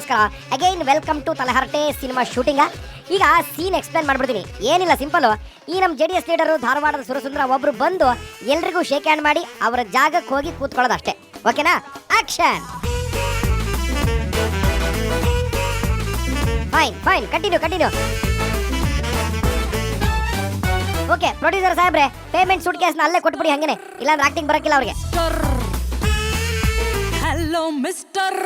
ನಮಸ್ಕಾರ. Again welcome to ತಲೆಹರಟೆ cinema shooting ಈಗ scene explain ಮಾಡ್ಬಿಡ್ತೀನಿ. ಏನಿಲ್ಲ ಸಿಂಪಲ್ ಈ ನಮ್ಮ ಜೆ ಡಿ ಎಸ್ ಲೀಡರು ಧಾರವಾಡದ ಸುರಸುಂದ್ರ ಒಬ್ರು ಬಂದು ಎಲ್ರಿಗೂ ಶೇಕ್ ಹ್ಯಾಂಡ್ ಮಾಡಿ ಅವರ ಜಾಗಕ್ಕೆ ಹೋಗಿ ಕೂತ್ಕೊಳ್ಳೋದು ಅಷ್ಟೇ ಓಕೆನಾ action fine fine continue continue okay producer ಸಾಹೇಬ್ರೆ ಪೇಮೆಂಟ್ ಸೂಟ್ ಕೇಸ್ನ ಅಲ್ಲೇ ಕೊಟ್ಬಿಡಿ ಹಂಗೇನೆ. ಇಲ್ಲಾಂದ್ರೆ ಆಕ್ಟಿಂಗ್ ಬರಕ್ಕಿಲ್ಲ ಅವ್ರಿಗೆ. ಹಲೋ ಮಿಸ್ಟರ್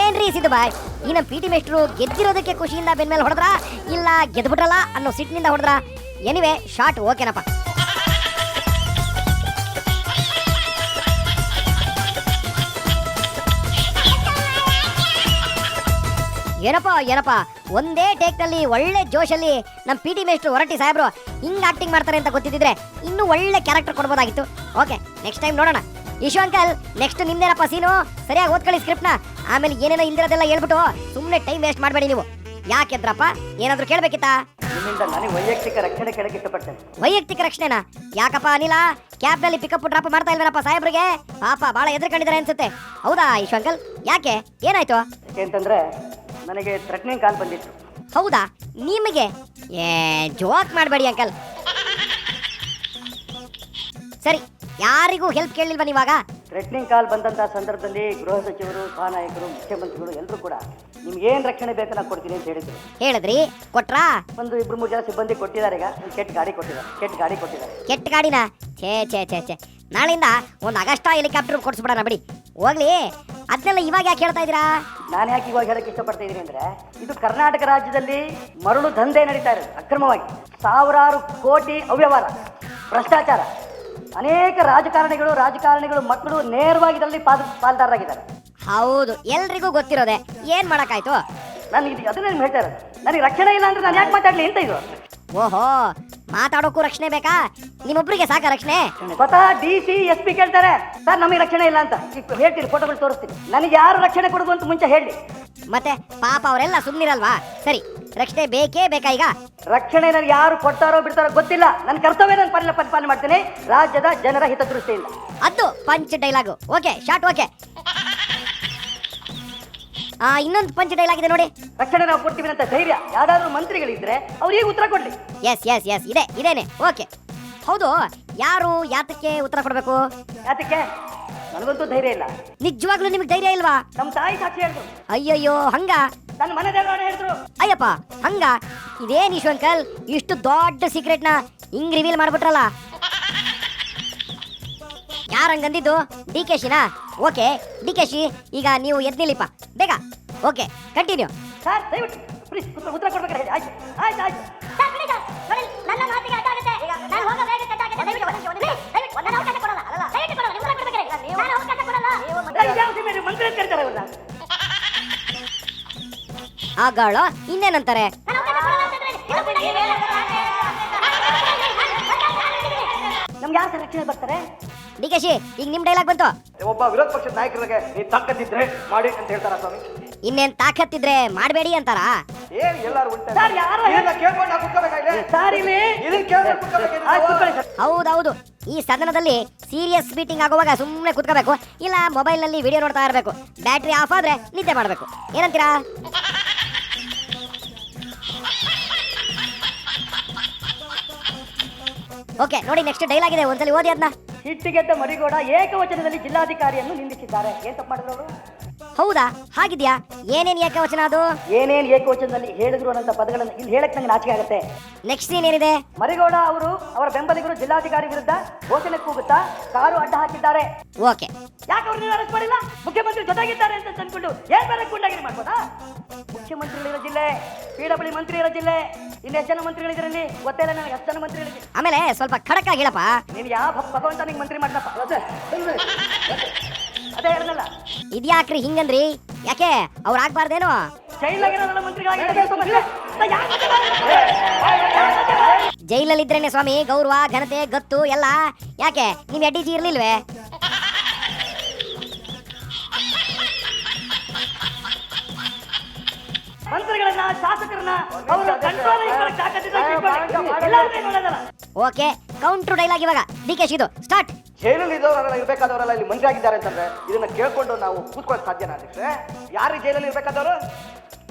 ಏನ್ರಿ ಸಿದ್ದು ಬಾಯ್? ಈ ನಮ್ಮ ಪಿ ಟಿ ಮೇಸ್ಟ್ರು ಗೆದ್ದಿರೋದಕ್ಕೆ ಖುಷಿಯಿಂದ ಬೆನ್ಮೇಲೆ ಹೊಡೆದ್ರಾ? ಇಲ್ಲ ಗೆದ್ಬಿಟ್ರಲ್ಲ ಅನ್ನೋ ಸಿಟ್ಟಿನಿಂದ ಹೊಡೆದ್ರಾ? ಎನಿವೆ ಶಾರ್ಟ್ ಓಕೆನಪ್ಪ ಏನಪ್ಪ ಏನಪ್ಪ? ಒಂದೇ ಟೇಕ್ನಲ್ಲಿ ಒಳ್ಳೆ ಜೋಶಲ್ಲಿ ನಮ್ಮ ಪಿ ಟಿ ಮೇಸ್ಟ್ರು ಹೊರಟಿ ಸಾಹೇಬ್ರು ಹಿಂಗೆ ಆಕ್ಟಿಂಗ್ ಮಾಡ್ತಾರೆ ಅಂತ ಗೊತ್ತಿದ್ದಿದ್ರೆ ಇನ್ನೂ ಒಳ್ಳೆ ಕ್ಯಾರೆಕ್ಟರ್ ಕೊಡ್ಬೋದಾಗಿತ್ತು. ಓಕೆ ನೆಕ್ಸ್ಟ್ ಟೈಮ್ ನೋಡೋಣ. ಇಶು ಅಂಕಲ್ ನೆಕ್ಸ್ಟ್ ನಿಮ್ದೇನಪ್ಪ ಸೀನು ಸರಿಯಾಗಿ ಓದ್ಕೊಳ್ಳಿ ಸ್ಕ್ರಿಪ್ಟ್ನ ಆಮೇಲೆ ಏನೇನೋ ಹಿಂದಿರೋದೆಲ್ಲ ಹೇಳ್ಬಿಟ್ಟು ಸುಮ್ಮನೆ ಟೈಮ್ ವೇಸ್ಟ್ ಮಾಡಬೇಡಿ ನೀವು. ಯಾಕೆದ್ರಪ್ಪ ಏನಾದರೂ ಕೇಳಬೇಕಿತ್ತಾ? ವೈಯಕ್ತಿಕ ರಕ್ಷಣೆ ಕೇಳಕ್ಕೆ ಇಷ್ಟಪಡ್ತೇನೆ ವೈಯಕ್ತಿಕ ರಕ್ಷಣೆನಾ? ಯಾಕಪ್ಪ ಅನಿಲ? ಕ್ಯಾಬ್ನಲ್ಲಿ ಪಿಕಪ್ ಡ್ರಾಪ್ ಮಾಡ್ತಾ ಇಲ್ವೇನಪ್ಪ ಸಾಹೇಬ್ರಿಗೆ? ಪಾಪ ಭಾಳ ಎದುರ್ಕೊಂಡಿದ್ದಾರೆ ಅನ್ಸುತ್ತೆ. ಹೌದಾ ಈಶ್ವಂಕಲ್ ಯಾಕೆ? ಏನಾಯ್ತು? ಯಾಕೆಂತಂದ್ರೆ ನನಗೆ ಥ್ರೆಟ್ನಿಂಗ್ ಕಾಲ್ ಬಂದಿತ್ತು. ಹೌದಾ? ನಿಮಗೆ? ಏ ಜೋಕ್ ಮಾಡಬೇಡಿ ಅಂಕಲ್. ಸರಿ ಯಾರಿಗೂ ಹೆಲ್ಪ್ ಕೇಳಲಿಲ್ವಾ ನೀವಾಗ? ಥ್ರೆಟ್ನಿಂಗ್ ಕಾಲ್ ಬಂದಂತ ಸಂದರ್ಭದಲ್ಲಿ ಗೃಹ ಸಚಿವರು ಸಹನಾಯಕರು ಮುಖ್ಯಮಂತ್ರಿಗಳು ಎಲ್ಲರೂ ಕೂಡ ನಿಮ್ಗೆ ಏನ್ ರಕ್ಷಣೆ ಬೇಕು ನಾನು ಕೊಡ್ತೀನಿ ಅಂತ ಹೇಳಿದ್ರು. ಹೇಳಿದ್ರಿ. ಕೊಟ್ರಾ? ಒಂದು ಇಬ್ರು ಮೂರು ಜನ ಸಿಬ್ಬಂದಿ ಕೊಟ್ಟಿದ್ದಾರೆ ಈಗ. ಒಂದು ಕೆಟ್ಟ ಗಾಡಿ ಕೊಟ್ಟಿದ್ದಾರೆ. ಕೆಟ್ಟ ಗಾಡಿ ಕೊಟ್ಟಿದ್ದಾರೆ. ಕೆಟ್ಟ ಗಾಡಿನಾ? ಛೇ ಛೇ ಛೇ ಛೇ. ನಾಳೆಯಿಂದ ಒಂದು ಅಗಸ್ಟ ಹೆಲಿಕಾಪ್ಟರ್ ಕೊಡಿಸ್ಬಿಡೋಣ ಬಿಡಿ. ಹೋಗ್ಲಿ. ಅದನ್ನೆಲ್ಲ ಇವಾಗ ಯಾಕೆ ಹೇಳ್ತಾ ಇದ್ದೀರಾ? ನಾನು ಯಾಕೆ ಇವಾಗ ಹೇಳಕ್ಕೆ ಇಷ್ಟಪಡ್ತಾ ಇದ್ದೀನಿ ಅಂದ್ರೆ ಇದು ಕರ್ನಾಟಕ ರಾಜ್ಯದಲ್ಲಿ ಮರಳು ದಂಧೆ ನಡೀತಾ ಇರೋದು ಅಕ್ರಮವಾಗಿ. ಸಾವಿರಾರು ಕೋಟಿ ಅವ್ಯವಹಾರ ಭ್ರಷ್ಟಾಚಾರ. ಅನೇಕ ರಾಜಕಾರಣಿಗಳು ರಾಜಕಾರಣಿಗಳು ಮಕ್ಕಳು ನೇರವಾಗಿ ಇದರಲ್ಲಿ ಪಾಲ್ ಪಾಲ್ದಾರರಾಗಿದ್ದಾರೆ. ಹೌದು ಎಲ್ರಿಗೂ ಗೊತ್ತಿರೋದೆ. ಏನ್ ಮಾಡಕ್ಕಾಯ್ತು? ನಾನು ಇದು ಅದನ್ನೇ ಹೇಳ್ತಾ ಇರೋದು. ನನಗೆ ರಕ್ಷಣೆ ಇಲ್ಲ ಅಂದ್ರೆ ನಾನು ಯಾಕೆ ಮಾತಾಡ್ಲಿ ಅಂತ ಇದು. ಓಹೋ ಮಾತಾಡೋಕ್ಕೂ ರಕ್ಷಣೆ ಬೇಕಾ? ನಿಮ್ಮೊಬ್ಬರಿಗೆ ಸಾಕ ರಕ್ಷಣೆ? ಸ್ವತಃ ಡಿ ಸಿ ಎಸ್ ಪಿ ಕೇಳ್ತಾರೆ. ಸರ್ ನಮಗೆ ರಕ್ಷಣೆ ಇಲ್ಲ ಅಂತ. ಈಗ ಹೇಳ್ತೀನಿ ಫೋಟೋಗಳು ತೋರಿಸ್ತೀನಿ. ನನಗೆ ಯಾರು ರಕ್ಷಣೆ ಕೊಡೋದು ಅಂತ ಮುಂಚೆ ಹೇಳಿ. ಮತ್ತೆ ಪಾಪ ಅವರೆಲ್ಲ ಸುಮ್ಮನಿರಲ್ವಾ ಸರಿ ರಕ್ಷಣೆ ಬೇಕೇ ಬೇಕಾ ಈಗ? ರಕ್ಷಣೆ ನನಗೆ ಯಾರು ಕೊಡ್ತಾರೋ ಬಿಡ್ತಾರೋ ಗೊತ್ತಿಲ್ಲ. ನನ್ನ ಕರ್ತವ್ಯ ನಾನು ಪಾಲನೆ ಪರಿಪಾಲನೆ ಮಾಡ್ತೀನಿ. ರಾಜ್ಯದ ಜನರ ಹಿತದೃಷ್ಟಿಯಿಂದ. ಅದು punch dialogue. Okay short okay. ಆ ಇನ್ನೊಂದು ಪಂಚ ಡೈಲಾಗ್ ಇದೆ ನೋಡಿ. ತಕ್ಷಣ ನಾವು ಕೊಡ್ತೀವಿ ಅಂತ ಧೈರ್ಯ. ಯಾವ್ದಾದ್ರು ಮಂತ್ರಿಗಳಿದ್ರೆ ಅವ್ರಿಗೆ ಉತ್ತರ ಕೊಡ್ಲಿ. ಎಸ್ ಎಸ್ ಎಸ್ ಇದೆ ಇದೇನೆ. ಓಕೆ ಹೌದು ಯಾರು ಯಾತಕ್ಕೆ ಉತ್ತರ ಕೊಡಬೇಕು? ಯಾತಕ್ಕೆ? ನನಗಂತೂ ಧೈರ್ಯ ಇಲ್ಲ. ನಿಜವಾಗ್ಲೂ ನಿಮ್ಗೆ ಧೈರ್ಯ ಇಲ್ವಾ? ನಮ್ಮ ತಾಯಿ ಸಾಕ್ಷಿ ಹೇಳಿದ್ರು ಅಯ್ಯಯ್ಯೋ ಹಂಗ? ನನ್ನ ಮನೆ ಹೇಳಿದ್ರು. ಅಯ್ಯಪ್ಪ ಹಂಗ? ಇದೇನ್ ಈಶ್ವಂಕಲ್ ಇಷ್ಟು ದೊಡ್ಡ ಸೀಕ್ರೆಟ್ನ ಹಿಂಗ್ ರಿವೀಲ್ ಮಾಡ್ಬಿಟ್ರಲ್ಲ? ಯಾರು ಹಂಗಂದಿದ್ದು ಡಿ ಕೆ ಶಿನಾ? ಓಕೆ ಡಿ ಕೆ ಶಿ ಈಗ ನೀವು ಎದ್ನಿಲಿಪ್ಪ ಬೇಗ ಓಕೆ ಕಂಟಿನ್ಯೂ. ಸರ್ ದಯವಿಟ್ಟು ಪ್ಲೀಸ್ ಉತ್ತರ ಉತ್ತರ ಕೊಡ್ಬೇಕಾದ್ರೆ ಹೇಳಿ. ಆಯ್ತು ಆಯ್ತು ಆಯ್ತು. ನನ್ನ ಮಾತಿಗೆ ನಾನು ನಾನು ಬೇಗ ಕಟ್ಟಾಗುತ್ತೆ ದಯವಿಟ್ಟು ಒಂದು. ದಯವಿಟ್ಟು ಒಂದು ಅವಕಾಶ ಕೊಡಲ್ಲ. ದಯವಿಟ್ಟು ಕೊಡಲ್ಲ ಕೊಡ್ಬೇಕಾರೆ ನಾನು ಅವಕಾಶ ಕೊಡಲ್ಲ. ನೀವು ಮಂತ್ರ ಅಂತ ಕರೀತಾರೆ ಅವ್ರನ್ನ ಆಗಾಳ ಇನ್ನೇನಂತಾರೆ? ನಮ್ಗೆ ಯಾವ ಸರ್ ರಕ್ಷಣೆ ಬರ್ತಾರೆ ಡಿ ಕೆ ಶಿ ಈಗ ನಿಮ್ ಡೈಲಾಗ್ ಬಂತು. ಒಬ್ಬ ವಿರೋಧ ಪಕ್ಷದ ನಾಯಕರಿಗೆ ನೀವು ತಾಕತ್ತಿದ್ರೆ ಮಾಡಿ ಅಂತ ಹೇಳ್ತಾರ ಸ್ವಾಮಿ? ಇನ್ನೇನ್ ತಾಕತ್ತಿದ್ರೆ ಮಾಡಬೇಡಿ ಅಂತಾರಾ? ಏನ್ ಎಲ್ಲಾರು ಉಂಟೆ ಸರ್, ಯಾರೋ ಇದನ್ನ ಕೇಳ್ಕೊಂಡು ನಾವು ಕುತ್ಕೋಬೇಕಾಗಿಲ್ಲ ಸರ್ ಇಲ್ಲಿ ಇದನ್ನ ಕೇಳ್ಕೊಂಡು ಕುತ್ಕೋಬೇಕಾಗಿಲ್ಲ ಆಯ್ತು ನಾವು. ಸರ್. ಹೌದೌದು. ಈ ಸದನದಲ್ಲಿ ಸೀರಿಯಸ್ ಮೀಟಿಂಗ್ ಆಗುವಾಗ ಸುಮ್ಮನೆ ಕುತ್ಕೋಬೇಕು. ಇಲ್ಲ ಮೊಬೈಲ್ನಲ್ಲಿ ವಿಡಿಯೋ ನೋಡ್ತಾ ಇರಬೇಕು. ಬ್ಯಾಟ್ರಿ ಆಫ್ ಆದ್ರೆ ನಿದ್ದೆ ಮಾಡಬೇಕು. ಏನಂತೀರಾ? ಓಕೆ ನೋಡಿ ನೆಕ್ಸ್ಟ್ ಡೈಲಾಗ್ ಇದೆ. ಒಂದ್ಸಲಿ ಓದಿ ಅದನ್ನ ಹಿಟ್ಟಿಗೆದ್ದ ಮರಿಗೌಡ ಏಕವಚನದಲ್ಲಿ ಜಿಲ್ಲಾಧಿಕಾರಿಯನ್ನು ನಿಂದಿಸಿದ್ದಾರೆ. ಏನ್ ತಪ್ಪು ಮಾಡಿದ್ರು ಅವರು? ಹೌದಾ? ಹಾಗಿದ್ಯಾ? ಏನೇನ್ ಏಕವಚನ ಅದು? ಏನೇನ್ ಏಕವಚನದಲ್ಲಿ ಹೇಳಿದ್ರು ಅನ್ನೋ ಪದಗಳನ್ನು ಇಲ್ಲಿ ಹೇಳಕ್ ನಂಗೆ ನಾಚಿಕೆ ಆಗುತ್ತೆ. ನೆಕ್ಸ್ಟ್ ಸೀನ್ ಏನಿದೆ ಮರಿಗೌಡ ಅವರು ಅವರ ಬೆಂಬಲಿಗರು ಜಿಲ್ಲಾಧಿಕಾರಿ ವಿರುದ್ಧ ಘೋಷಣೆ ಕೂಗುತ್ತಾ ಕಾರು ಅಡ್ಡ ಹಾಕಿದ್ದಾರೆ. ಓಕೆ. ಯಾಕೆ ಅವ್ರನ್ನ ಅರೆಸ್ಟ್ ಮಾಡಿಲ್ಲ? ಮುಖ್ಯಮಂತ್ರಿ ಜೊತೆಗಿದ್ದಾರೆ ಅಂತ ಅಂದ್ಕೊಂಡು ಏನ್ ಬೇರೆ ಗುಂಡಾಗಿರಿ ಮಾಡ್ಬೋದಾ? ಮುಖ್ಯಮಂತ್ರಿಗಳಿರೋ ಜಿಲ್ಲೆ ಪಿಡಬ್ಲ್ಯೂ ಮಂತ್ರಿ ಇರೋ ಜಿಲ್ಲೆ ಇನ್ನು ಎಷ್ಟು ಜನ ಮಂತ್ರಿಗಳಿದ್ರಲ್ಲಿ ಗೊತ್ತಿಲ್ಲ ನನಗೆ ಅಷ್ಟು ಜನ ಮಂತ್ರಿಗಳಿಗೆ. ಆಮೇಲೆ ಸ್ವಲ್ಪ ಖಡಕ್ ಹೇಳಪ್ಪ. ನೀನು ಯಾವ ಭಗವಂತ ನಿಂಗೆ ಮಂತ್ರಿ ಮಾಡ್ದಪ್ಪ? ಅದೇ ಹೇಳ್ದಲ್ಲ ಇದ್ಯಾಕ್ರಿ ಹಿಂಗಂದ್ರಿ? ಯಾಕೆ? ಅವ್ರು ಆಗ್ಬಾರ್ದೇನು? ಜೈಲಲ್ಲಿ ಇದ್ರೇನೆ ಸ್ವಾಮಿ ಗೌರವ ಘನತೆ ಗತ್ತು ಎಲ್ಲ. ಯಾಕೆ? ನಿಮ್ ಎಡ್ಡಿ ಜಿ ಇರ್ಲಿಲ್ವೇ ಮಂತ್ರಿಗಳನ್ನ ಶಾಸಕರನ್ನ ಅವರು ಕಂಟ್ರೋಲ್ ತಾಕತ್ತಿದ್ರೆ ಎಲ್ಲಾದ್ರೂ ಒಳ್ಳೇದಲ್ಲ ಓಕೆ ಕೌಂಟ್ರು ಡೈಲಾಗ್ ಇವಾಗ. ಡಿ ಕೆ ಶಿದು ಸ್ಟಾರ್ಟ್ ಜೈಲಲ್ಲಿ ಇದ್ದವರೆಲ್ಲ ಇರ್ಬೇಕಾದವರೆಲ್ಲ ಇಲ್ಲಿ ಮಂತ್ರಿ ಆಗಿದ್ದಾರೆ ಅಂತಂದ್ರೆ ಇದನ್ನ ಕೇಳ್ಕೊಂಡು ನಾವು ಕೂತ್ಕೊಳ್ಳೋಕೆ ಸಾಧ್ಯನಾ ಅಧ್ಯಕ್ಷೆ ಯಾರು ಜೈಲಲ್ಲಿ ಇರಬೇಕಾದವರು?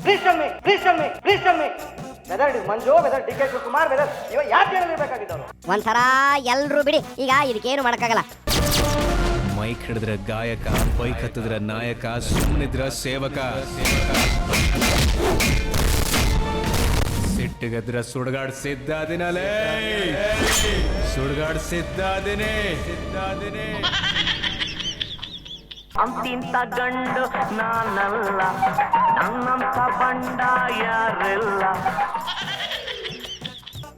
Please tell me please tell me please tell me whether it is Manju whether D K Shivakumar whether ಇವ ಯಾರು ಜೈಲಲ್ಲಿ ಇರ್ಬೇಕಾಗಿದ್ದವರು? ಒಂಥರ ಎಲ್ಲರೂ ಬಿಡಿ. ಈಗ ಇದಕ್ಕೇನು ಮಾಡಕ್ಕಾಗಲ್ಲ. ಮೈಕ್ ಹಿಡಿದ್ರೆ ಗಾಯಕ ಬೈಕ್ ಹತ್ತಿದ್ರೆ ನಾಯಕ ಸುಮ್ಮನಿದ್ರ ಸೇವಕ. ಸಿಟ್ಟಿಗದ್ರ ಸುಡ್ಗಾಡ್ ಸಿದ್ದಾದಿನಲೇ ಸುಡ್ಗಾಡ್ ಸಿದ್ದಾದಿನೇ ಸಿದ್ದಾದಿನೇ ಅಂತಿಂತ ಗಂಡು ನಾನಲ್ಲ ನನ್ನಂತ ಬಂಡ ಯಾರಿಲ್ಲ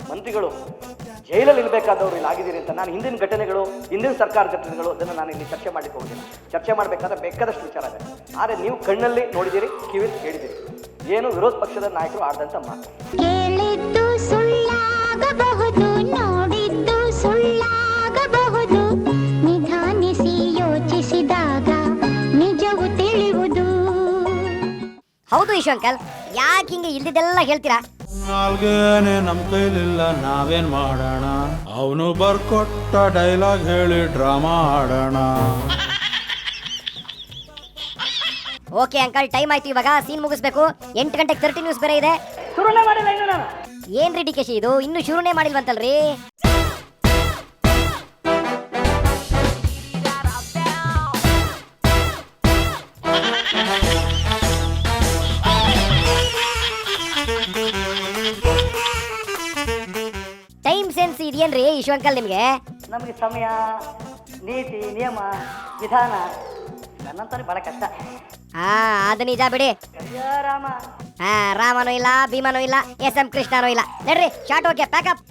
ಮಂತ್ರಿಗಳು ಜೈಲಲ್ಲಿ ಇರಬೇಕಾದವ್ರು ಇಲ್ಲಿ ಆಗಿದ್ದೀರಿ ಅಂತ ನಾನು ಹಿಂದಿನ ಘಟನೆಗಳು ಹಿಂದಿನ ಸರ್ಕಾರ ಘಟನೆಗಳು ಅದನ್ನು ನಾನು ಇಲ್ಲಿ ಚರ್ಚೆ ಮಾಡಲಿಕ್ಕೆ ಹೋಗಿಲ್ಲ ಚರ್ಚೆ ಮಾಡಬೇಕಾದ್ರೆ ಬೇಕಾದಷ್ಟು ವಿಚಾರ ಇದೆ. ಆದರೆ ನೀವು ಕಣ್ಣಲ್ಲಿ ನೋಡಿದ್ದೀರಿ ಕಿವಿ ಕೇಳಿದ್ದೀರಿ. ಏನು ವಿರೋಧ ಪಕ್ಷದ ನಾಯಕರು ಆಡಿದಂಥ ಮಾತು. ಕೇಳಿದ್ದು ಸುಳ್ಳಾಗಬಹುದು ನೋಡಿದ್ದು ಸುಳ್ಳಾಗಬಹುದು. ನಿಧಾನಿಸಿ ಯೋಚಿಸಿದಾಗ ನಿಜವು ತಿಳಿಯುವುದು ಹೌದು ಇಶು ಅಂಕಲ್ ಯಾಕೆ ಹಿಂಗೆ ಇಲ್ದಿದ್ದೆಲ್ಲ ಹೇಳ್ತೀರಾ? ನಾಲ್ಗೇನೆ ನಮ್ ಕೈಲಿಲ್ಲ ನಾವೇನ್ ಮಾಡೋಣ? ಅವನು ಬರ್ಕೊಟ್ಟ ಡೈಲಾಗ್ ಹೇಳಿ ಡ್ರಾಮಾ ಆಡೋಣ. ಓಕೆ ಅಂಕಲ್ ಟೈಮ್ ಆಯ್ತು. ಇವಾಗ ಸೀನ್ ಮುಗಿಸ್ಬೇಕು. ಎಂಟು ಗಂಟೆಗೆ ತರ್ಟಿ ನ್ಯೂಸ್ ಬೇರೆ ಇದೆ. ಶುರುನೇ ಮಾಡಿಲ್ಲ ಇನ್ನು ನಾನು. ಏನ್ರಿ ಡಿ ಇದು ಇನ್ನು ಶುರುನೇ ಮಾಡಿಲ್ವಂತಲ್ರಿ? ಟೈಮ್ ಸೆನ್ಸ್ ಇದೆಯೇನ್ರಿ ಈಶ್ವಂಕಲ್ ನಿಮ್ಗೆ? ನಮಗೆ ಸಮಯ ನೀತಿ ನಿಯಮ ವಿಧಾನ ನನ್ನಂತಾರೆ ಬಹಳ ಕಷ್ಟ. ಹಾ ಅದು ನಿಜ ಬಿಡಿ. ಅಯ್ಯೋ ರಾಮ. ಹಾ ರಾಮನೂ ಇಲ್ಲ ಭೀಮನೂ ಇಲ್ಲ ಎಸ್ ಎಂ ಕೃಷ್ಣನೂ ಇಲ್ಲ. ನಡ್ರಿ ಶಾರ್ಟ್ ಓಕೆ ಪ್ಯಾಕಪ್